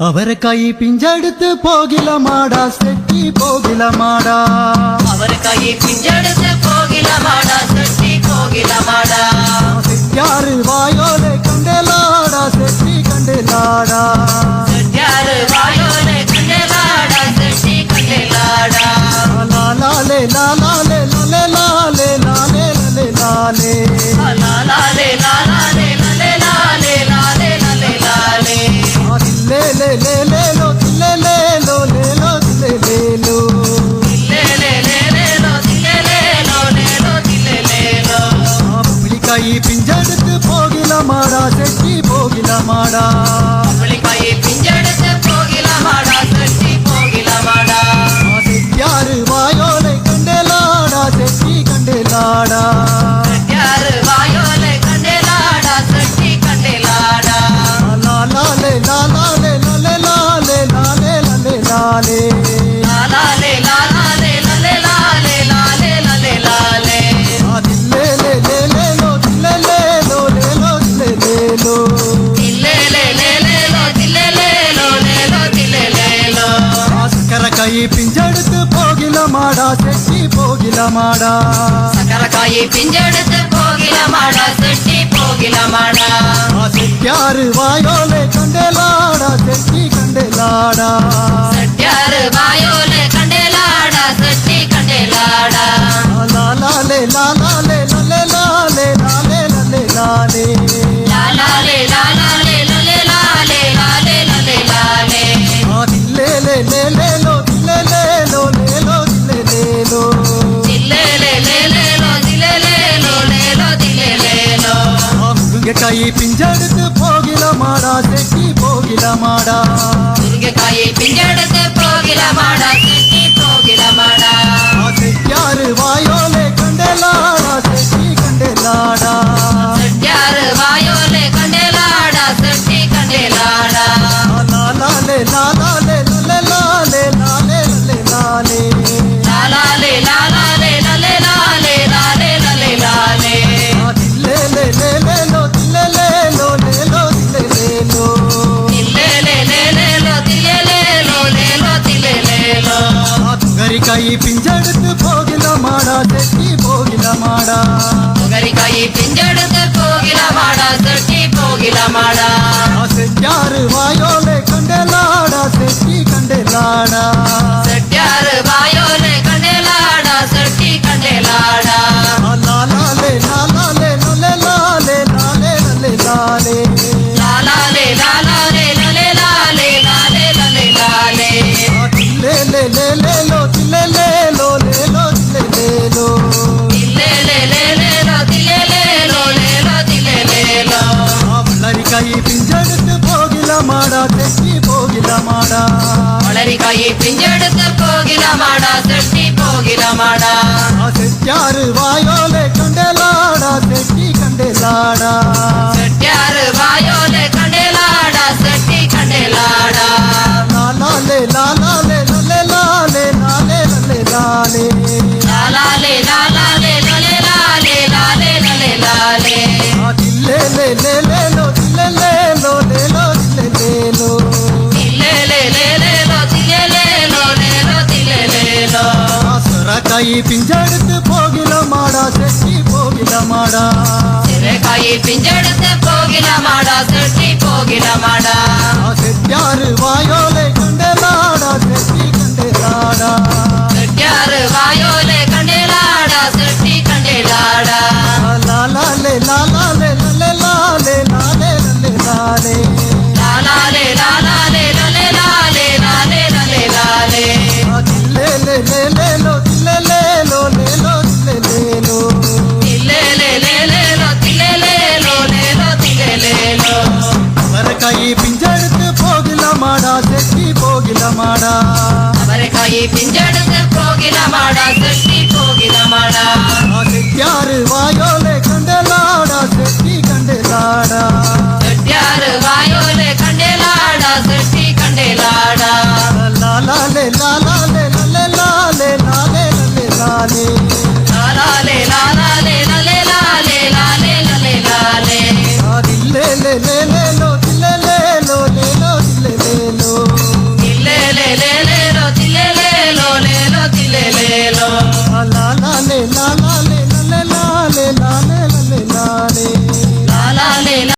அவரைக்காய் பிஞ்செடுத்து போகில மாடா செட்டி போகில மாடா. அவரைக்காய் பிஞ்செடுத்து போகில மாடா செட்டி போகில மாடா. செட்டியாரு பிஞ்செடுத்து போகில மாடா செட்டி போகில மாடா ಸಕಲಕಾಯಿ ಪಿಂಜೆಡುತ್ತು போகில மாடா செட்டி போகில மாடா. சக்கரக்காயை பிஞ்செடுத்து போகில மாடா செட்டி போகில மாடா. செட்டியாரு வாயோலே கண்டேலாடா செட்டி கண்டேலாடா. செட்டியாரு வாயோலே கண்டேலாடா செட்டி கண்டேலாடா. லாலாலே லாலாலே பிஞ்செடுத்து போகில மாடா செட்டி போகில மாடா முருங்கைக்காயை பிஞ்செடுத்து போகில மாடா செட்டி போகில மாடா செட்டியாரு வாயோலே கண்டலாடா செட்டி கண்டலாடா. செட்டியாரு வாயோலே கண்டலாடா செட்டி கண்டலாடா. லாலே லாலே லாலே லாலே லாலே லாலே. செட்டி போகில மாடா. உங்கரிக்காயி பிஞ்செடுத்து போகில மாடா செட்டி போகில மாடா. செஞ்சாறு வாயோ போகிலமாடா. மலரிக்காயை பிஞ்செடுத்து போகிலமாடா Shetty போகிலமாடா. Chettiar வாயோல பிஞ்செடுத்து போகிலமாடா Shetty போகிலமாடா. சிறகாயி பிஞ்செடுத்து போகிலமாடா Shetty போகிலமாடா. Chettiar வாயோலை கண்டலாடா Shetty கண்டலாடா. Chettiar வாயோலை கண்டலாடா Shetty கண்டலாடா. லாலாலே லாலாலே லாலே லாலே லாலே லாலே. லாலாலே லாலே living la la